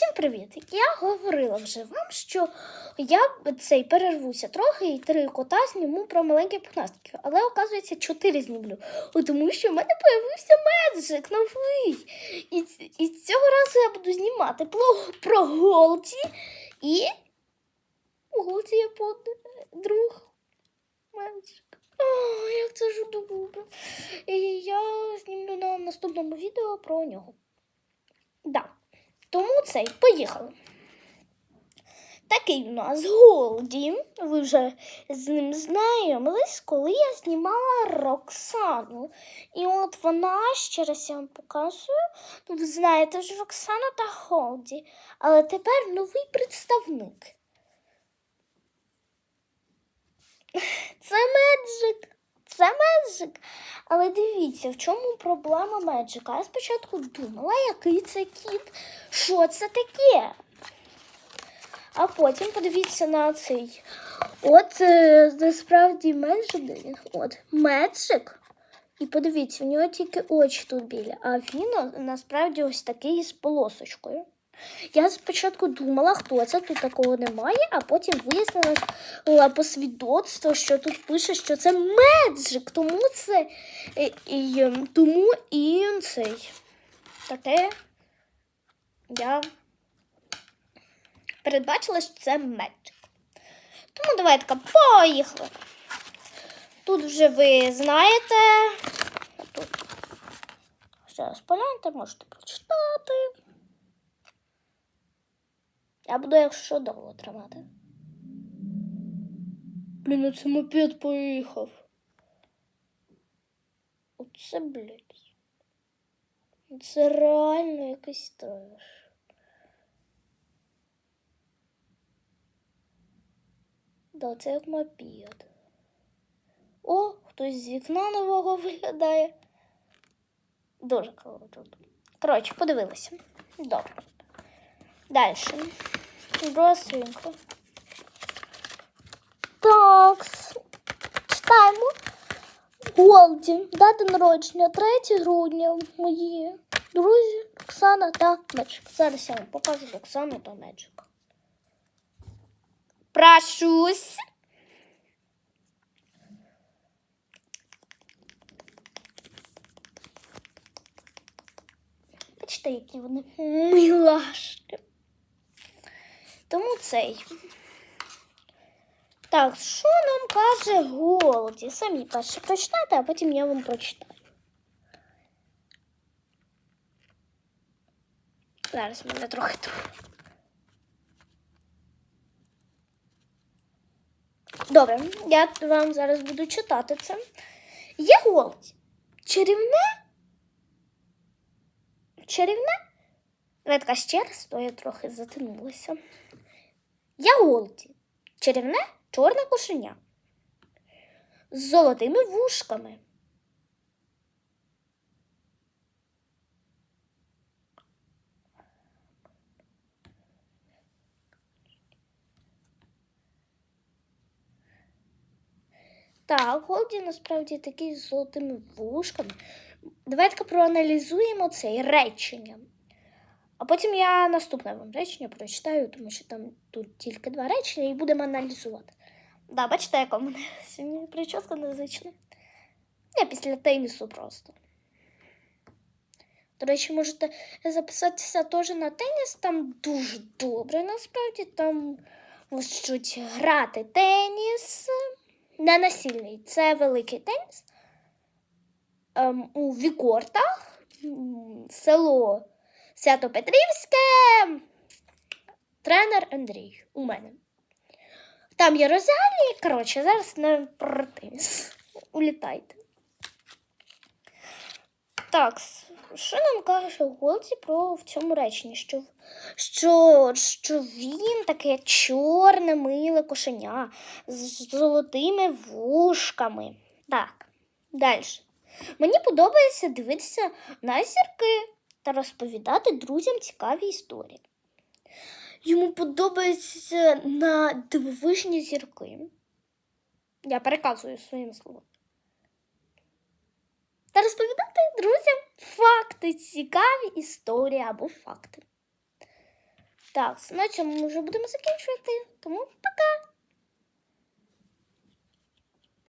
Всім привіт! Я говорила вже вам, що я цей перервуся трохи і три кота зніму про маленьких пухнастиків, але оказується чотири знімлю, тому що в мене появився меджик новий. І, і цього разу я буду знімати про, про Голді і Голді є подруг меджик. О, як це ж добре. І я знімлю на наступному відео про нього. Цей, поїхали. Такий у нас Голді. Ви вже з ним знайомились, коли я знімала Роксану. І от вона, ще раз я вам показую. Ну, ви знаєте ж Роксану та Голді. Але тепер новий представник. Це Меджик. Це Меджик. Але дивіться, в чому проблема Меджика. Я спочатку думала, який це кіт, що це таке. А потім подивіться на цей. От е, насправді Меджик. От Меджик. І подивіться, в нього тільки очі тут білі, а він насправді ось такий з полосочкою. Я спочатку думала, хто це, тут такого немає, а потім вияснила була по свідоцтву, що тут пише, що це Меджик, тому це і, і, ем, тому і цей таке я передбачила, що це Меджик. Тому давайте поїхали. Тут вже ви знаєте. Тут зараз погляньте, можете прочитати. Я буду, якщо довго тримати. Блін, ну це мопед поїхав. Оце, блядь. Це реально якийсь треш. Да, це як мопед. О, хтось з вікна нового виглядає. Дуже круто. Коротше, подивилися. Добре. Далі. Босинко. Так. Читаємо. Голді. Дата народження 3 грудня. Мої друзі Оксана та Меджик. Зараз я вам покажу Оксану та Меджик. Прошусь. Бачите, які вони милашки. Тому цей. Так, що нам каже Голді? Самі перше прочитайте, а потім я вам прочитаю. Зараз мене трохи тут. Добре, я вам зараз буду читати це. Є Голді. Чарівне? Чарівне? Редка ще раз, то я трохи затянулася. Я Голді. Чарівне чорне кошеня. З золотими вушками. Так, Голді насправді такий з золотими вушками. Давайте проаналізуємо це речення. А потім я наступне вам речення прочитаю, тому що там тут тільки два речення і будемо аналізувати. Да, бачите, яка у мене сьогодні прическа незвична. Я після тенісу просто. До речі, можете записатися теж на теніс, там дуже добре, насправді. Там можуть грати теніс. Не насильний, це великий теніс. Ем, у Вікортах, село Свято-Петрівське, тренер Андрій у мене. Там є роздягальні, коротше, зараз не про теніс. Улітайте. Так, що нам каже Голді про в цьому реченні? Що, що, що він таке чорне миле кошеня з золотими вушками. Так, далі. Мені подобається дивитися на зірки та розповідати друзям цікаві історії. Йому подобається на дивовижні зірки. Я переказую своїми словами. Та розповідати друзям факти, цікаві історії або факти. Так, на цьому ми вже будемо закінчувати. Тому